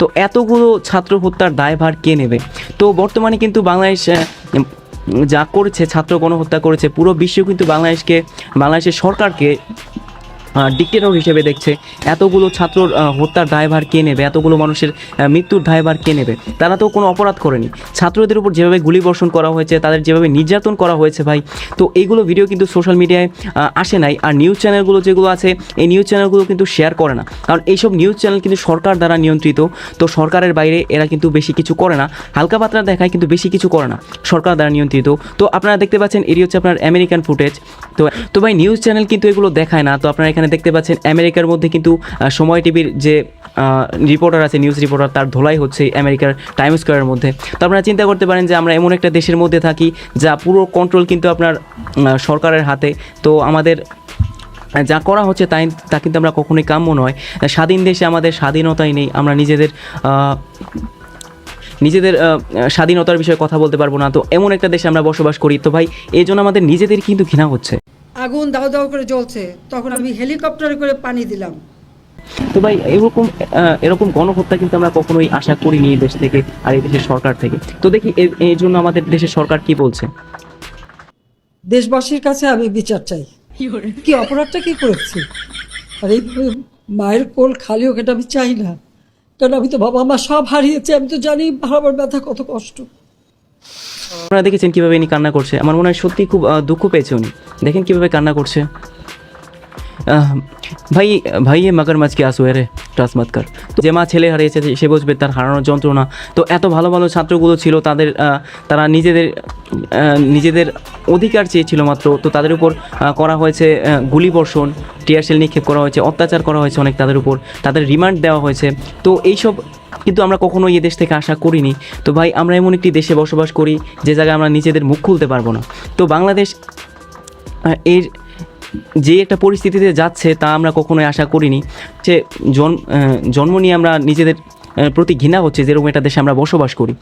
তো এতগুলো ছাত্র হত্যার দায়ভার কে নেবে? তো বর্তমানে কিন্তু বাংলাদেশ যা করেছে, ছাত্র গণহত্যা করেছে, পুরো বিশ্ব কিন্তু বাংলাদেশকে, বাংলাদেশের সরকারকে ডিক্টেটর হিসেবে দেখছে। এতগুলো ছাত্র হত্যার দায়ভার কে নেবে? এতগুলো মানুষের মৃত্যুর দায়ভার কে নেবে? তারা তো কোনো অপরাধ করেনি। ছাত্রদের উপর যেভাবে গুলিবর্ষণ করা হয়েছে, তাদের যেভাবে নির্যাতন করা হয়েছে ভাই, তো এইগুলো ভিডিও কিন্তু সোশ্যাল মিডিয়ায় আসে নাই। আর নিউজ চ্যানেলগুলো যেগুলো আছে, এই নিউজ চ্যানেলগুলো কিন্তু শেয়ার করে না। কারণ এইসব নিউজ চ্যানেল কিন্তু সরকার দ্বারা নিয়ন্ত্রিত, তো সরকারের বাইরে এরা কিন্তু বেশি কিছু করে না। হালকা পাতলা দেখায় কিন্তু বেশি কিছু করে না, সরকার দ্বারা নিয়ন্ত্রিত। তো আপনারা দেখতে পাচ্ছেন, এটি হচ্ছে আপনার আমেরিকান ফুটেজ তো তো ভাই নিউজ চ্যানেল কিন্তু এগুলো দেখায় না। তো আপনারা এখানে দেখতে পাচ্ছেন আমেরিকার মধ্যে কিন্তু সময় টিভির যে রিপোর্টার আছে নিউজ রিপোর্টার তার ধোলাই হচ্ছে আমেরিকার টাইম স্কোয়ারের মধ্যে। তো আপনারা চিন্তা করতে পারেন যে আমরা এমন একটা দেশের মধ্যে থাকি যা পুরো কন্ট্রোল কিন্তু আপনার সরকারের হাতে। তো আমাদের, যা করা হচ্ছে তাই, তা কিন্তু আমরা কখনোই কাম্য নয়। স্বাধীন দেশে আমাদের স্বাধীনতাই নেই। আমরা নিজেদের নিজেদের স্বাধীনতার বিষয়ে কথা বলতে পারব না। তো এমন একটা দেশে আমরা বসবাস করি। তো ভাই, এই জন্য আমাদের নিজেদের কিন্তু ঘৃণা হচ্ছে। আগুন দাও দাও করে জ্বলছে তখন আমি হেলিকপ্টারে করে পানি দিলাম। তো ভাই এরকম এরকম গণহত্যা কিন্তু আমরা কখনোই আশা করিনি এই দেশ থেকে আর এই দেশের সরকার থেকে। তো দেখি এর- এই জন্য আমাদের দেশের সরকার কি বলছে? দেশবাসীর কাছে আমি বিচার চাই। কি অপরাধটা কি করেছি? আর এই মায়ের কোল খালি হোক এটা আমি চাই না। কারণ আমি তো বাবা মা সব হারিয়েছি আমি তো জানি হারাবার ব্যথা কত কষ্ট। আপনারা দেখেছেন কীভাবে ইনি কান্না করছে। আমার মনে হয় সত্যি খুব দুঃখ পেয়েছে উনি। দেখেন কীভাবে কান্না করছে। ভাই ভাই, এ মাগার মাঝকে আসো রে ট্রাস মত কর। যে মা ছেলে হারিয়েছে, সে বুঝবে, তার হারানোর যন্ত্রণা। তো এত ভালো ভালো ছাত্রগুলো ছিল, তাদের তারা নিজেদের নিজেদের অধিকার চেয়েছিল মাত্র। তো তাদের উপর করা হয়েছে গুলিবর্ষণ টিয়ারশেল নিক্ষেপ করা হয়েছে, অত্যাচার করা হয়েছে অনেক তাদের উপর। তাদের রিমান্ড দেওয়া হয়েছে। তো এইসব কিন্তু আমরা কখনোই এ দেশ থেকে আশা করিনি। তো ভাই, আমরা এমন একটি দেশে বসবাস করি যে জায়গায় আমরা নিজেদের মুখ খুলতে পারব না। তো বাংলাদেশ এর যে একটা পরিস্থিতিতে যাচ্ছে তা আমরা কখনোই আশা করিনি। যে জন্ম জন্ম নিয়ে আমরা নিজেদের প্রতি ঘৃণা হচ্ছে যেরকম একটা দেশে আমরা বসবাস করি।